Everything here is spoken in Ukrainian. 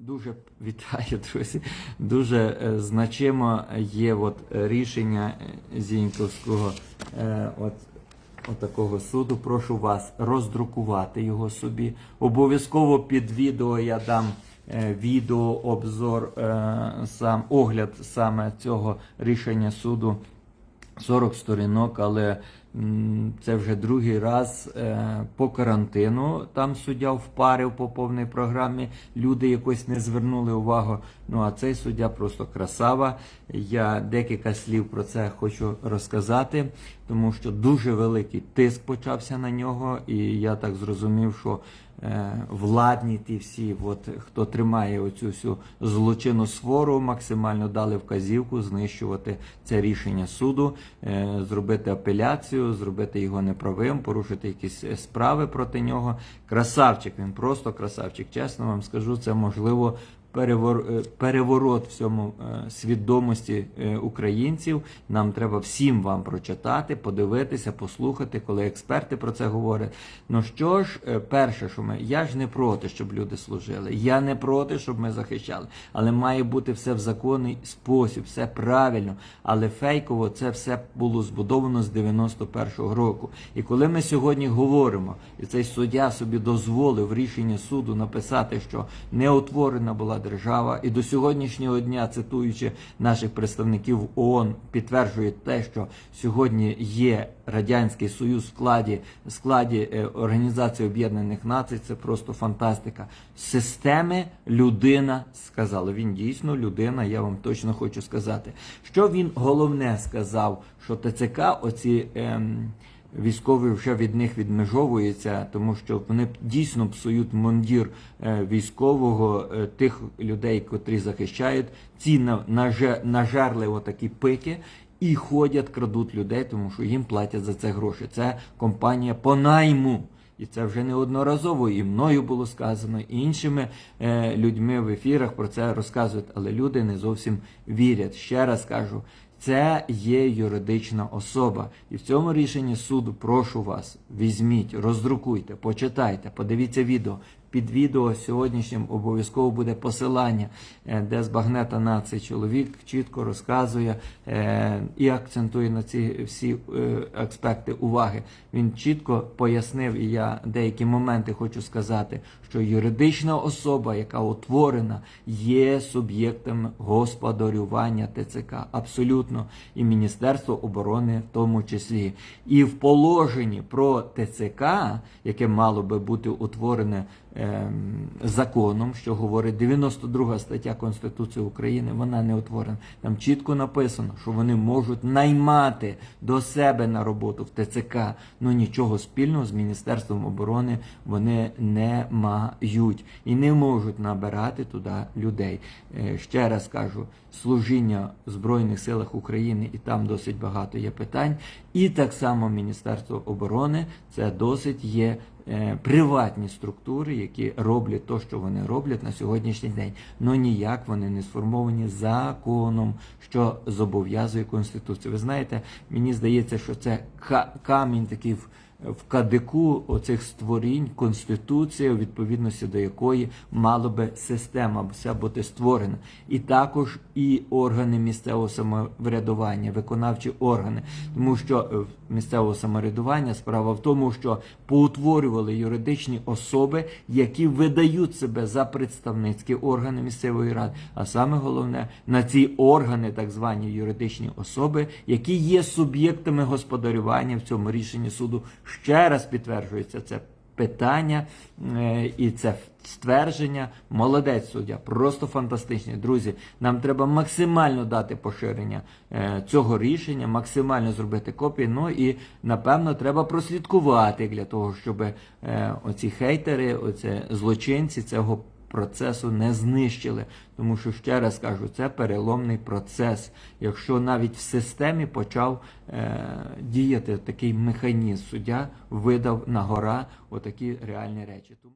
Дуже вітаю, друзі. Дуже е, значимо є от рішення е, Зіньковського е, от, от такого суду. Прошу вас роздрукувати його собі. Обов'язково під відео я дам відео, обзор, сам огляд саме цього рішення суду. 40 сторінок, але це вже другий раз е, по карантину. Там суддя впарив по повній програмі. Люди якось не звернули увагу. Ну а цей суддя просто красава. Я декілька слів про це хочу розказати, тому що дуже великий тиск почався на нього, і я так зрозумів, що е, владні ті всі, от, хто тримає оцю всю злочинну свору, максимально дали вказівку знищувати це рішення суду, е, зробити апеляцію, зробити його неправим, порушити якісь е, справи проти нього. Красавчик, він просто красавчик. Чесно вам скажу, це можливо. Перевор, е, переворот в цьому е, свідомості е, українців. Нам треба всім вам прочитати, подивитися, послухати, коли експерти про це говорять. Ну що ж, перше, що ми я ж не проти, щоб люди служили. Я не проти, щоб ми захищали. Але має бути все в законний спосіб, все правильно. Але фейково це все було збудовано з 91-го року. І коли ми сьогодні говоримо, і цей суддя собі дозволив рішення суду написати, що не утворена була держава, і до сьогоднішнього дня, цитуючи наших представників ООН, підтверджує те, що сьогодні є радянський союз в складі складі е, Організації Об'єднаних Націй. Це просто фантастика. Системи людина сказала. Він дійсно людина. Я вам точно хочу сказати. Що він головне сказав, що ТЦК оці. Ем, Військові вже від них відмежовуються, тому що вони дійсно псують мундір е, військового е, тих людей, котрі захищають. Ці на- наже- нажерливо такі пики і ходять, крадуть людей, тому що їм платять за це гроші. Це компанія по найму. І це вже неодноразово і мною було сказано, і іншими е, людьми в ефірах про це розказують, але люди не зовсім вірять. Ще раз кажу, це є юридична особа. І в цьому рішенні суду прошу вас, візьміть, роздрукуйте, почитайте, подивіться відео. Під відео сьогоднішнім обов'язково буде посилання, е, де з багнета на цей чоловік чітко розказує е, і акцентує на ці всі е, аспекти уваги. Він чітко пояснив, і я деякі моменти хочу сказати, що юридична особа, яка утворена, є суб'єктом господарювання ТЦК. Абсолютно. І Міністерство оборони в тому числі. І в положенні про ТЦК, яке мало би бути утворене законом, що говорить 92 стаття Конституції України, вона не утворена. Там чітко написано, що вони можуть наймати до себе на роботу в ТЦК. Ну нічого спільного з Міністерством оборони вони не мають і не можуть набирати туди людей. Е, Ще раз кажу, служіння в Збройних силах України, і там досить багато є питань. І так само Міністерство оборони це досить є приватні структури, які роблять те, що вони роблять на сьогоднішній день. Ну ніяк вони не сформовані законом, що зобов'язує Конституцію. Ви знаєте, мені здається, що це камінь такий в. Кадику оцих створінь конституція, у відповідності до якої мала би система вся бути створена, і також і органи місцевого самоврядування, виконавчі органи, тому що е, місцевого самоврядування справа в тому, що поутворювали юридичні особи, які видають себе за представницькі органи місцевої ради. А саме головне на ці органи, так звані юридичні особи, які є суб'єктами господарювання в цьому рішенні суду. Ще раз підтверджується це питання е, і це ствердження. Молодець суддя, просто фантастичний. Друзі, нам треба максимально дати поширення е, цього рішення, максимально зробити копії. Ну і напевно треба прослідкувати для того, щоб е, оці хейтери, оці злочинці цього. Процесу не знищили, тому що ще раз кажу, це переломний процес. Якщо навіть в системі почав е, діяти такий механізм, суддя видав на гора отакі реальні речі.